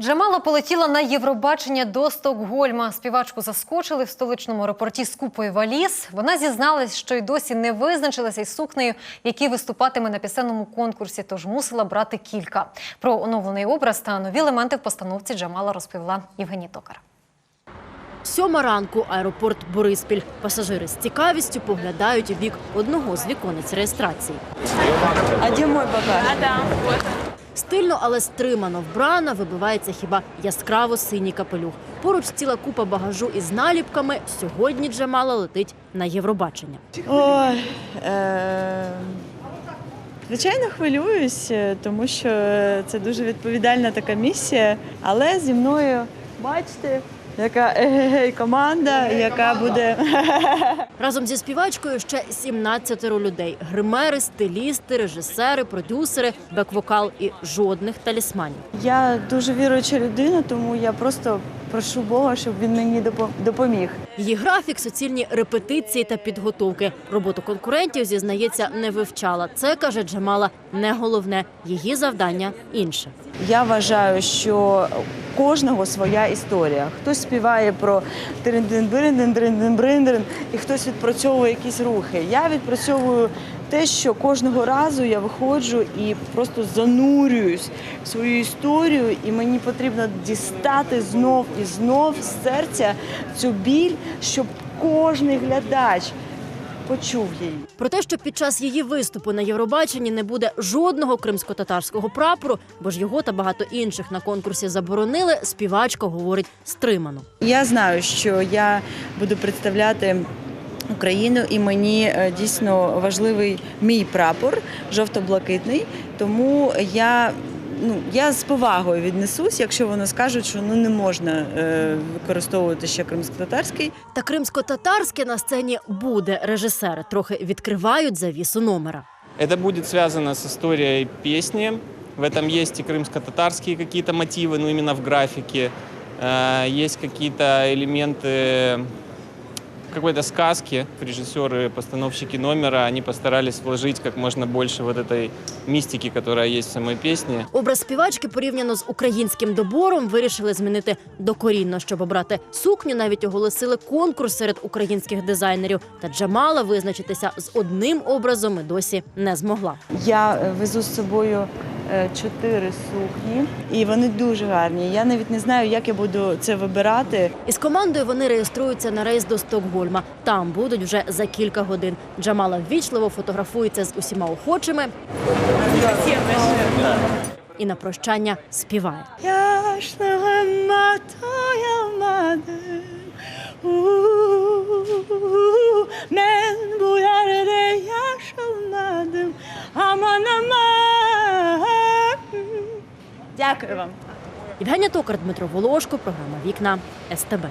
Джамала полетіла на Євробачення до Стокгольма. Співачку заскочили в столичному аеропорті з купою валіз. Вона зізналась, що й досі не визначилася із сукнею, в якій виступатиме на пісенному конкурсі, тож мусила брати кілька. Про оновлений образ та нові елементи в постановці Джамала розповіла Євгеній Токар. Сьома ранку, аеропорт Бориспіль. Пасажири з цікавістю поглядають у бік одного з віконець реєстрації. А где мой багаж? Стильно, але стримано вбрана, вибивається хіба яскраво синій капелюх. Поруч ціла купа багажу із наліпками. Сьогодні Джамала летить на Євробачення. Ой, е, звичайно, хвилююсь, е, тому що це дуже відповідальна така місія. Але зі мною, бачите, яка егегей команда, яка буде. Разом зі співачкою ще 17 людей: гримери, стилісти, режисери, продюсери, бек-вокал і жодних талісманів. Я дуже віруюча людина, тому я просто прошу Бога, щоб він мені допоміг. Її графік, суцільні репетиції та підготовки. Роботу конкурентів зізнається, не вивчала. Це каже Джамала, не головне. Її завдання інше. Я вважаю, що кожного своя історія. Хтось співає про триндин бриндин триндин бриндин і хтось відпрацьовує якісь рухи. Я відпрацьовую те, що кожного разу я виходжу і просто занурююсь в свою історію, і мені потрібно дістати знов і знов з серця цю біль, щоб кожний глядач почув її. Про те, що під час її виступу на Євробаченні не буде жодного кримсько-татарського прапору, бо ж його та багато інших на конкурсі заборонили. Співачка говорить стримано. Я знаю, що я буду представляти. Україну і мені е, дійсно важливий мій прапор жовто-блакитний. Тому я ну я з повагою віднесусь, якщо вони скажуть, що ну не можна е, використовувати ще кримсько-татарський. Та кримсько-татарське на сцені буде. Режисери трохи відкривають завісу номера. Это будет связано с историей песни. В этом есть и крымско-татарские какие-то мотивы, но именно в графике. Э, Есть какие-то элементы какой-то сказки. Режиссеры, постановщики номера, они постарались вложить как можно больше вот этой мистики, которая есть в самой песне. Образ співачки порівняно з українським добором вирішили змінити докорінно, щоб обрати сукню. Навіть оголосили конкурс серед українських дизайнерів. Та Джамала визначитися з одним образом і досі не змогла. Я е, везу з собою чотири сукні, і вони дуже гарні. Я навіть не знаю, як я буду це вибирати. Із командою вони реєструються на рейс до Стокгольма. Там будуть вже за кілька годин. Джамала ввічливо фотографується з усіма охочими. І на прощання співає. Yaşlığım atayamadım Дякую вам. Євгенія Токар, Дмитро Волошко, програма Вікна СТБ.